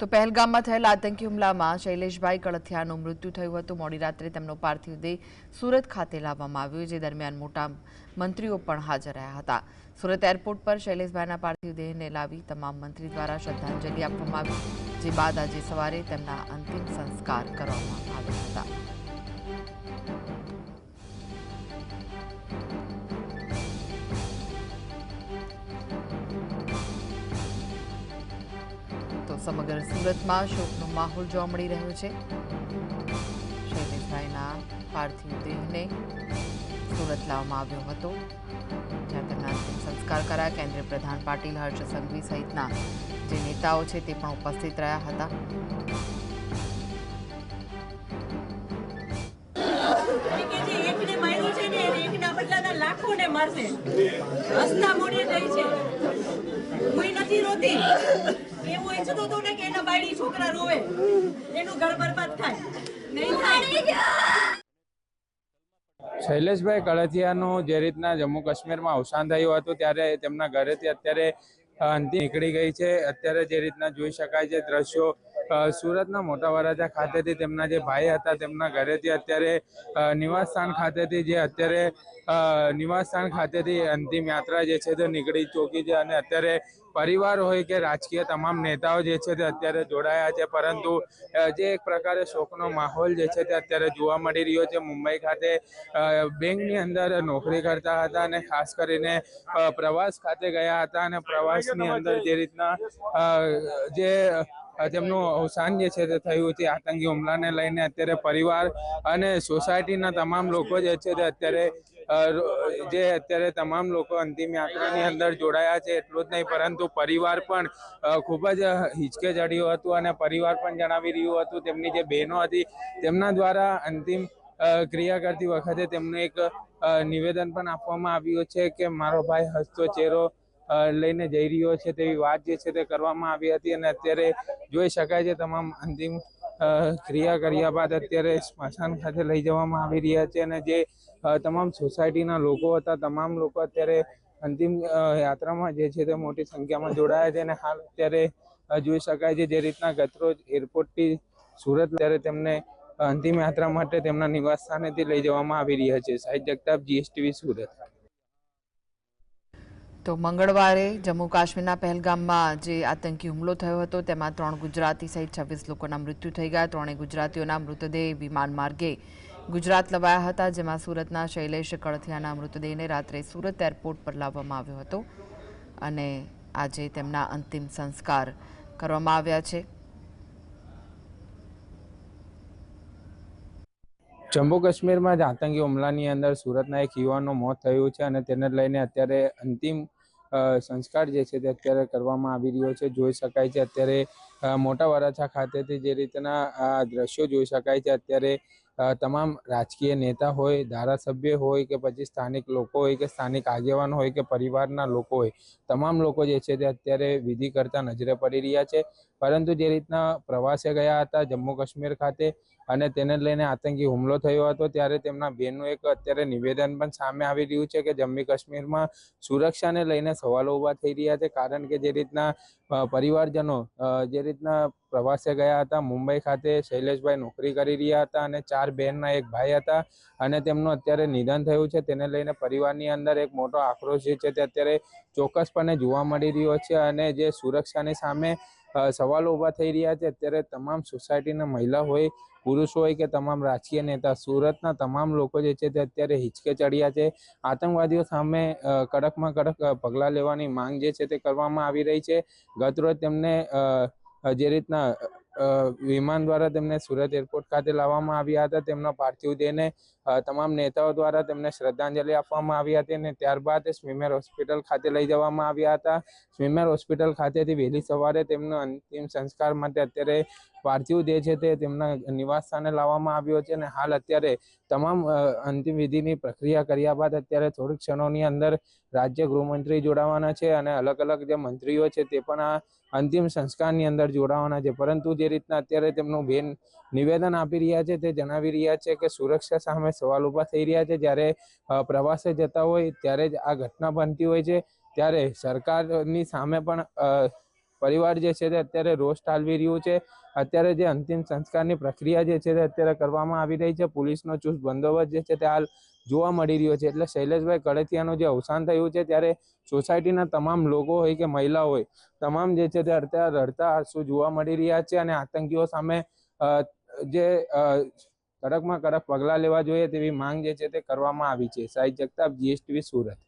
તો પહેલગામમાં થયેલા આતંકી હુમલામાં શૈલેષભાઈ કળથિયાનું મૃત્યુ થયું હતું. મોડી રાત્રે તેમનો પાર્થિવ દેહ સુરત ખાતે લાવવામાં આવ્યો જે દરમિયાન મોટા મંત્રીઓ પણ હાજર રહ્યા હતા. સુરત એરપોર્ટ પર શૈલેષભાઈના પાર્થિવ દેહને લાવી તમામ મંત્રી દ્વારા શ્રદ્ધાંજલિ આપવામાં આવી, જે બાદ આજે સવારે તેમના અંતિમ સંસ્કાર કરવામાં આવ્યા હતા. સમગ્ર સુરતમાં શોકનો માહોલ જોવા મળી રહ્યો છે. શૈલેષભાઈના પાર્થિવ દેહને સુરત લાવવામાં આવ્યો હતો. જ્યાં તેમના સંસ્કાર કરાયા. કેન્દ્રીય પ્રધાન પાટીલ, હર્ષ સંઘવી સહિતના જે નેતાઓ છે તે પણ ઉપસ્થિત રહ્યા હતા. લાખોને મારશે. હસતા મોડે ગઈ છે. કોઈ નથી રોતી. એવું ઈચ્છતો હતો ને કે એના બાયડી છોકરા રોવે. એનું ઘર બરબાદ થાય. નહીં થાય. શૈલેષભાઈ કળથિયાનું જે રીતના જમ્મુ કાશ્મીરમાં અવસાન થયું હતું ત્યારે તેમના ઘરેથી અત્યારે અ, અંતિમ નીકળી ગઈ છે. અત્યારે જે રીતના જોઈ શકાય છે દ્રશ્યો સુરતના મોટા વરાછા ખાતેથી તેમના જે ભાઈ હતા, તેમના ઘરેથી અત્યારે નિવાસ નિવાસસ્થાન ખાતેથી જે અત્યારે નિવાસ નિવાસસ્થાન ખાતેથી અંતિમ યાત્રા જે છે તે નીકળી ચૂકી છે અને અત્યારે પરિવાર હોય કે રાજકીય તમામ નેતાઓ જે છે તે અત્યારે જોડાયા છે. પરંતુ જે એક પ્રકારે શોકનો માહોલ જે છે તે અત્યારે જોવા મળી રહ્યો છે. મુંબઈ ખાતે બેંકની અંદર નોકરી કરતા હતા અને ખાસ કરીને પ્રવાસ ખાતે ગયા હતા અને પ્રવાસની અંદર જે રીતના જે તેમનું અવસાન જે છે તે થયું છે. આતંકી હુમલાને લઈને અત્યારે પરિવાર અને સોસાયટીના તમામ લોકો જે છે તે અત્યારે જે અત્યારે તમામ લોકો અંતિમ યાત્રાની અંદર જોડાયા છે. એટલું જ નહીં, પરંતુ પરિવાર પણ ખૂબ જ હિચકે ચડ્યું હતું અને પરિવાર પણ જણાવી રહ્યું હતું. તેમની જે બહેનો હતી, તેમના દ્વારા અંતિમ ક્રિયા કરતી વખતે તેમનું એક નિવેદન પણ આપવામાં આવ્યું છે કે, મારો ભાઈ હસતો ચહેરો લઈને જઈ રહ્યો છે તેવી વાત જે છે તે કરવામાં આવી હતી અને અત્યારે જોઈ શકાય છે તમામ અંતિમ ક્રિયા કર્યા બાદ અત્યારે સ્મશાન ખાતે લઈ જવામાં આવી રહ્યા છે અને જે તમામ સોસાયટીના લોકો હતા, તમામ લોકો અત્યારે અંતિમ યાત્રામાં જે છે તે મોટી સંખ્યામાં જોડાયા છે અને હાલ અત્યારે જોઈ શકાય છે જે રીતના ગતરોજ એરપોર્ટથી સુરત ત્યારે તેમને અંતિમ યાત્રા માટે તેમના નિવાસ સ્થાનેથી લઈ જવામાં આવી રહ્યા છે. સાહિત જગતાપ, જીએસટીવી સુરત. તો મંગળવારે જમ્મુ કાશ્મીરના પહેલગામમાં જે આતંકી હુમલો થયો હતો, તેમાં ત્રણ ગુજરાતી સહિત છવ્વીસ લોકોના મૃત્યુ થઈ ગયા. ત્રણેય ગુજરાતીઓના મૃતદેહ વિમાન માર્ગે ગુજરાત લવાયા હતા, જેમાં સુરતના શૈલેષ કળથિયાના મૃતદેહને રાત્રે સુરત એરપોર્ટ પર લાવવામાં આવ્યો હતો અને આજે તેમના અંતિમ સંસ્કાર કરવામાં આવ્યા છે. જમ્મુ કાશ્મીરમાં જ આતંકી હુમલાની અંદર સુરતના એક યુવાનનું મોત થયું છે અને તેને લઈને અત્યારે અંતિમ સંસ્કાર જે છે તે અત્યારે કરવામાં આવી રહ્યો છે. જોઈ શકાય છે અત્યારે મોટા વરાછા ખાતેથી જે રીતના આ દ્રશ્યો જોઈ શકાય છે. અત્યારે તમામ રાજકીય નેતા હોય, ધારાસભ્ય હોય કે પછી સ્થાનિક લોકો હોય કે સ્થાનિક આગેવાન હોય કે પરિવારના લોકો હોય, તમામ લોકો જે છે તે અત્યારે વિધિ કરતા નજરે પડી રહ્યા છે. પરંતુ જે રીતના પ્રવાસે ગયા હતા જમ્મુ કાશ્મીર ખાતે અને તેને લઈને આતંકી હુમલો થયો હતો, ત્યારે તેમના બેનનું એક અત્યારે નિવેદન પણ સામે આવી રહ્યું છે કે જમ્મુ કાશ્મીરમાં સુરક્ષાને લઈને સવાલો ઊભા થઈ રહ્યા છે. કારણ કે જે રીતના પરિવારજનો જે રીતના પ્રવાસે ગયા હતા, મુંબઈ ખાતે શૈલેષભાઈ નોકરી કરી રહ્યા હતા અને ચાર બહેનના એક ભાઈ હતા અને તેમનું અત્યારે નિધન થયું છે. તેને લઈને પરિવારની અંદર એક મોટો આક્રોશ છે તે અત્યારે ચોક્કસપણે જોવા મળી રહ્યો છે અને જે સુરક્ષાની સામે સવાલો ઊભા થઈ રહ્યા છે. અત્યારે તમામ સોસાયટીના મહિલા હોય પુરુષ હોય કે તમામ રાજકીય નેતા, સુરતના તમામ લોકો જે છે તે અત્યારે હિચકે ચડ્યા છે. આતંકવાદીઓ સામે કડકમાં કડક પગલાં લેવાની માંગ જે છે તે કરવામાં આવી રહી છે. ગતરોજ તેમને જે રીતના વિમાન દ્વારા તેમને સુરત એરપોર્ટ ખાતે લાવવામાં આવ્યા હતા. તેમના પાર્થિવ દેહને તમામ નેતાઓ દ્વારા તેમને શ્રદ્ધાંજલિ આપવામાં આવી હતી અને ત્યારબાદ સ્વીમેર હોસ્પિટલ ખાતે લઈ જવામાં આવ્યા હતા. સ્વીમેર હોસ્પિટલ ખાતેથી વહેલી સવારે તેમનો અંતિમ સંસ્કાર માટે અત્યારે પાર્થિવ દેહ છે તેમના નિવાસ સ્થાને લાવવામાં આવ્યો છે અને હાલ અત્યારે તમામ અંતિમ વિધિની પ્રક્રિયા કર્યા બાદ અત્યારે થોડીક ક્ષણોની અંદર રાજ્ય ગૃહમંત્રી જોડાવાના છે અને અલગ અલગ જે મંત્રીઓ છે તે પણ આ અંતિમ સંસ્કારની અંદર જોડાવાના છે. પરંતુ જે રીતના અત્યારે તેમનું બેન નિવેદન આપી રહ્યા છે તે જણાવી રહ્યા છે કે સુરક્ષા સામે સવાલ ઊભા થઈ રહ્યા છે. જ્યારે પ્રવાસે જતા હોય ત્યારે જ આ ઘટના બનતી હોય છે. ત્યારે સરકારની સામે પણ પરિવાર જે છે તે અત્યારે રોષ ઠાલવી રહ્યું છે. અત્યારે જે અંતિમ સંસ્કારની પ્રક્રિયા જે છે તે અત્યારે કરવામાં આવી રહી છે. પોલીસનો ચુસ્ત બંદોબસ્ત જે છે તે હાલ જોવા મળી રહ્યો છે. એટલે શૈલેષભાઈ કડથિયાનું જે અવસાન થયું છે ત્યારે સોસાયટીના તમામ લોકો હોય કે મહિલા હોય, તમામ જે છે તે અત્યારે રડતા આંસુ જોવા મળી રહ્યા છે અને આતંકીઓ સામે જે કડકમાં કડક પગલાં લેવા જોઈએ તેવી માંગ જે છે તે કરવામાં આવી છે. સાઈ જગતાપ, જીએસટીવી સુરત.